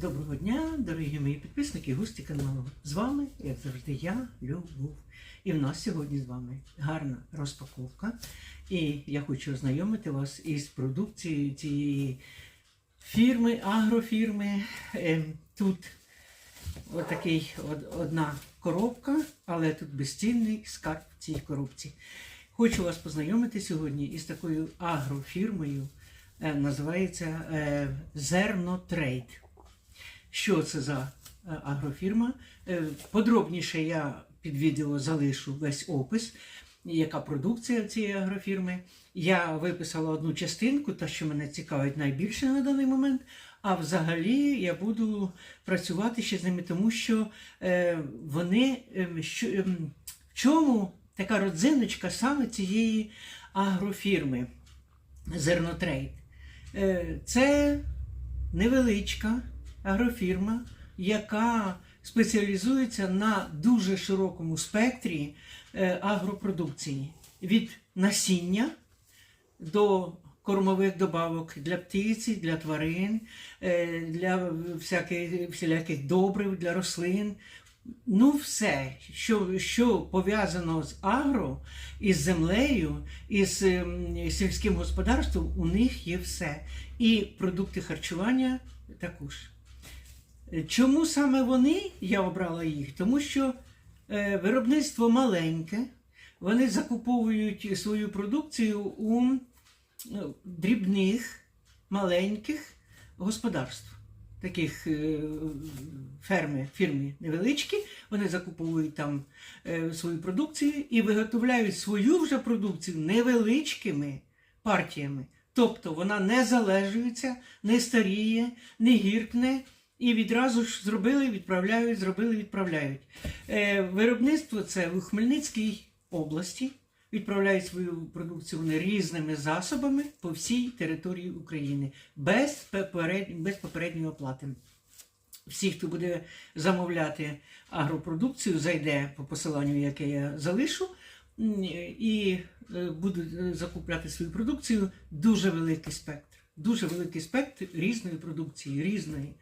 Доброго дня, дорогі мої підписники, гості каналу. З вами, як завжди, я, Любов. І в нас сьогодні з вами гарна розпаковка. І я хочу ознайомити вас із продукцією цієї фірми, агрофірми. Ем, Тут отакий од- одна коробка, але тут безцінний скарб в цій коробці. Хочу вас познайомити сьогодні із такою агрофірмою. Е, Називається Зернотрейд. Що це за е, агрофірма? Е, Подробніше я під відео залишу весь опис, яка продукція цієї агрофірми. Я виписала одну частинку, та що мене цікавить найбільше на даний момент. А взагалі я буду працювати ще з ними, тому що е, вони ем, ем, в чому така родзиночка саме цієї агрофірми Зернотрейд. Це невеличка агрофірма, яка спеціалізується на дуже широкому спектрі е, агропродукції від насіння до кормових добавок для птиці, для тварин, е, для всяких, всіляких добрив, для рослин. Ну, все, що, що пов'язано з агро, із землею, із ем, сільським господарством, у них є все. І продукти харчування також. Е, Чому саме вони, я обрала їх? Тому що е, виробництво маленьке, вони закуповують свою продукцію у ну, дрібних, маленьких господарств. Таких е, ферми, фірми невеличкі, вони закуповують там е, свою продукцію і виготовляють свою вже продукцію невеличкими партіями. Тобто вона не залежується, не старіє, не гіркне. І відразу ж зробили, відправляють, зробили, відправляють. Е, виробництво це у Хмельницькій області. Відправляють свою продукцію вони різними засобами по всій території України без, поперед... без попередньої оплати. Всі, хто буде замовляти агропродукцію, зайде по посиланню, яке я залишу, і е, будуть е, закупляти свою продукцію. Дуже великий спектр. Дуже великий спектр різної продукції, різної.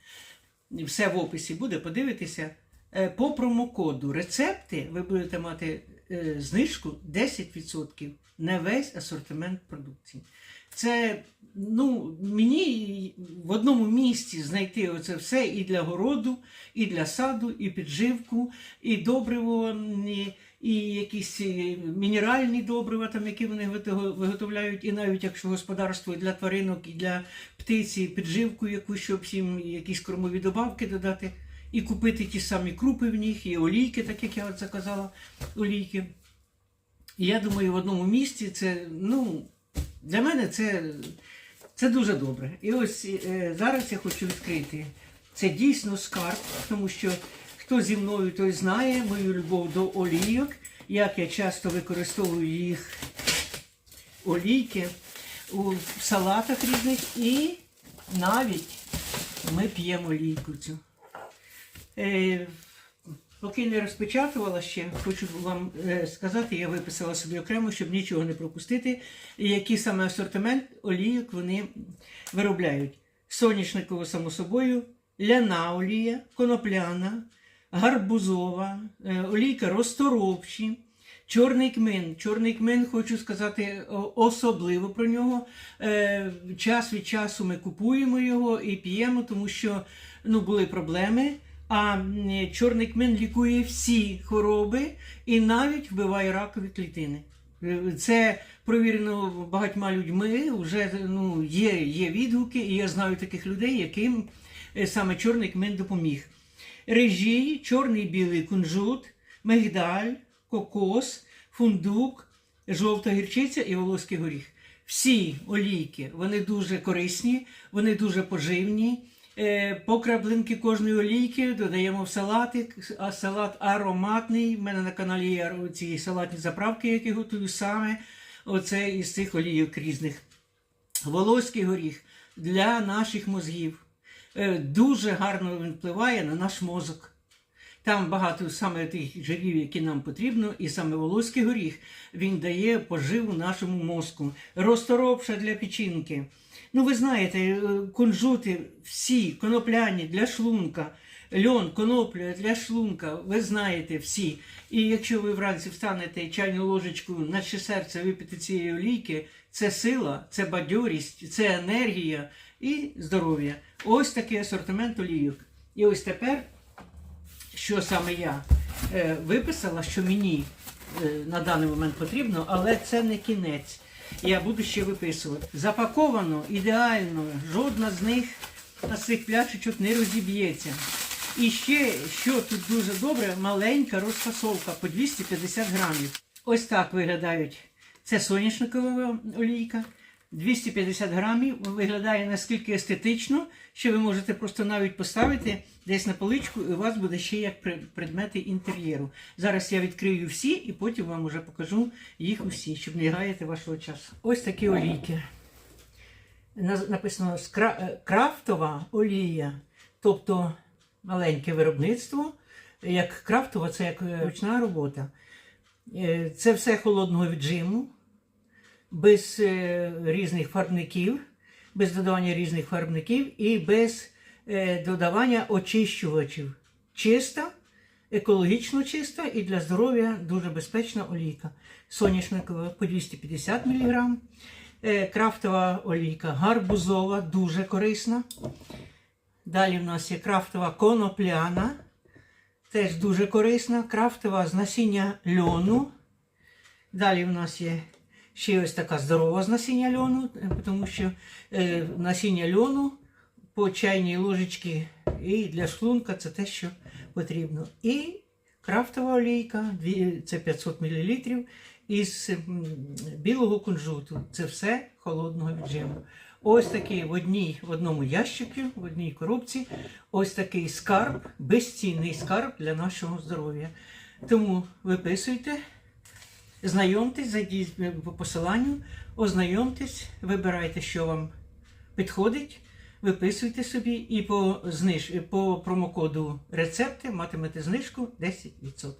Все в описі буде, подивитися. Е, По промокоду рецепти ви будете мати е, знижку 10% на весь асортимент продукції. Це ну, мені в одному місці знайти оце все і для городу, і для саду, і підживку, і добриво, і, якісь е, мінеральні добрива, там, які вони виготовляють, і навіть якщо господарство для тваринок, і для птиці, підживку якусь, щоб всім якісь кормові добавки додати, і купити ті самі крупи в них, і олійки, так як я от заказала, олійки. І я думаю, в одному місці це, ну, для мене це, це дуже добре. І ось е, зараз я хочу відкрити. Це дійсно скарб, тому що хто зі мною, той знає мою любов до олійок, як я часто використовую їх олійки у салатах різних, і навіть ми п'ємо олійку цю. Е, Поки не розпечатувала ще, хочу вам е, сказати, я виписала собі окремо, щоб нічого не пропустити, який саме асортимент олійок вони виробляють. Соняшникову, само собою, ляна олія, конопляна, гарбузова, е, олійка розторопчі, чорний кмин. Чорний кмин, хочу сказати особливо про нього. Е, Час від часу ми купуємо його і п'ємо, тому що ну, були проблеми. А чорний кмин лікує всі хвороби і навіть вбиває ракові клітини. Е, Це провірено багатьма людьми. Вже ну, є, є відгуки, і я знаю таких людей, яким саме чорний кмин допоміг. Режій, чорний білий кунжут, мигдаль, кокос, фундук, жовта гірчиця і волоський горіх. Всі олійки вони дуже корисні, вони дуже поживні. Е, По краплинки кожної олійки додаємо в салатик, а салат ароматний. У мене на каналі є ці салатні заправки, які готую саме. Оце із цих олійок різних. Волоський горіх для наших мозгів. Е, Дуже гарно він впливає на наш мозок. Там багато саме тих жирів, які нам потрібно, і саме волоський горіх він дає поживу нашому мозку. Розторопша для печінки. Ну, ви знаєте, е, кунжути всі конопляні для шлунка, льон, конопля для шлунка, ви знаєте всі. І якщо ви вранці встанете чайну ложечку на серце випити цієї олійки, це сила, це бадьорість, це енергія і здоров'я. Ось такий асортимент олійок. І ось тепер, що саме я е, виписала, що мені е, на даний момент потрібно, але це не кінець. Я буду ще виписувати. Запаковано ідеально, жодна з них з цих пляшечок не розіб'ється. І ще, що тут дуже добре, маленька розфасовка по 250 грамів. Ось так виглядають. Це соняшникова олійка. 250 грамів виглядає наскільки естетично, що ви можете просто навіть поставити десь на поличку, і у вас буде ще як предмети інтер'єру. Зараз я відкрию всі і потім вам уже покажу їх усі, щоб не гаяти вашого часу. Ось такі олійки. Написано е, крафтова олія, тобто маленьке виробництво. Як крафтова, це як е, ручна робота. Е, Це все холодного віджиму, без е, різних фарбників, без додавання різних фарбників і без е, додавання очищувачів. Чиста, екологічно чиста і для здоров'я дуже безпечна олійка. Соняшникова по 250 мг. Е, Крафтова олійка гарбузова, дуже корисна. Далі в нас є крафтова конопляна, теж дуже корисна. Крафтова з насіння льону. Далі в нас є ще ось така здорова з насіння льону, е, тому що е, насіння льону по чайній ложечці і для шлунка це те, що потрібно. І крафтова олійка, це 500 мл із білого кунжуту. Це все холодного віджиму. Ось такий в одній, в одному ящику, в одній коробці, ось такий скарб, безцінний скарб для нашого здоров'я. Тому виписуйте, знайомтесь, зайдіть по посиланню, ознайомтесь, вибирайте, що вам підходить, виписуйте собі і по, зниж... по промокоду рецепти матимете знижку 10%.